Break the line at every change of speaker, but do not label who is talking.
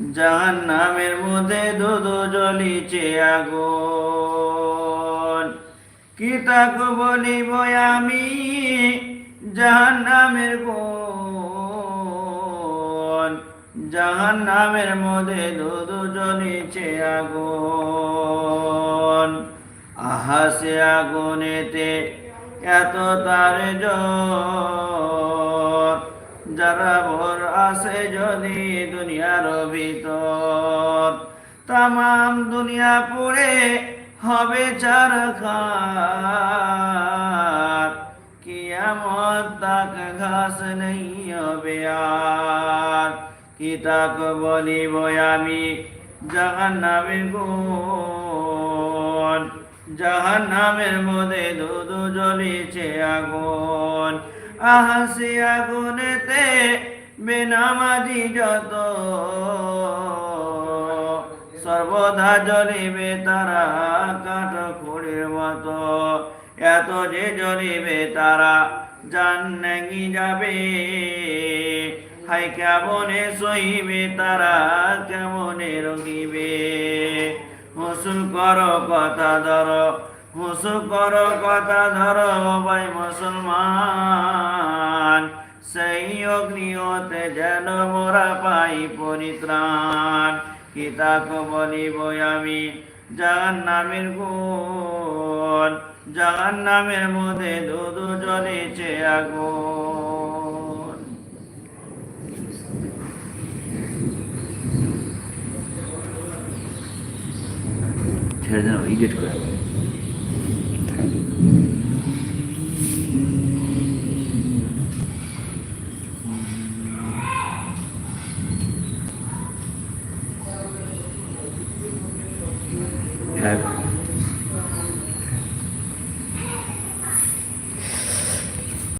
জাহান নামের মধ্যে দুধ জ্বলিছে আগুন। কি তাক বলিব আমি জাহান নামের গুণ। জাহান নামের মধ্যে দুধ জ্বলিছে আগুন। আহাসে আগুনেতে এত তার জ্বর। যারা ভোর আসে যদি দুনিয়ার ভিতর, তামাম দুনিয়া পড়ে হবে চার খার কিয়ামত তাক ঘাস নেই হবে আর। কি তাক বলিব আমি? জাহান নামের গুণ। জাহান নামের মধ্যে দুধ জ্বলিছে আগুন। আহাসি আগুনেতে বেনামাজি যত। সর্বদা জ্বলিবে তারা কাঠ খুঁড়ির মতো। এত যে জ্বলিবে তারা জান যাবে। হাই কেমনে সইবে তারা, কেমনে রহিবে হুসুল করো কথা ধরো হুসুল করো কথা ধরো, ভাই মুসলমান। সেই অগ্নিহতে যেন মোরা পাই পরিত্রাণ। কিতাক বলিব আমি জাহান নামের গুণ। জাহান নামের মধ্যে দুধ জ্বলেছে আগুন।
ছেড়ে দেন ইডিট করে। Yeah.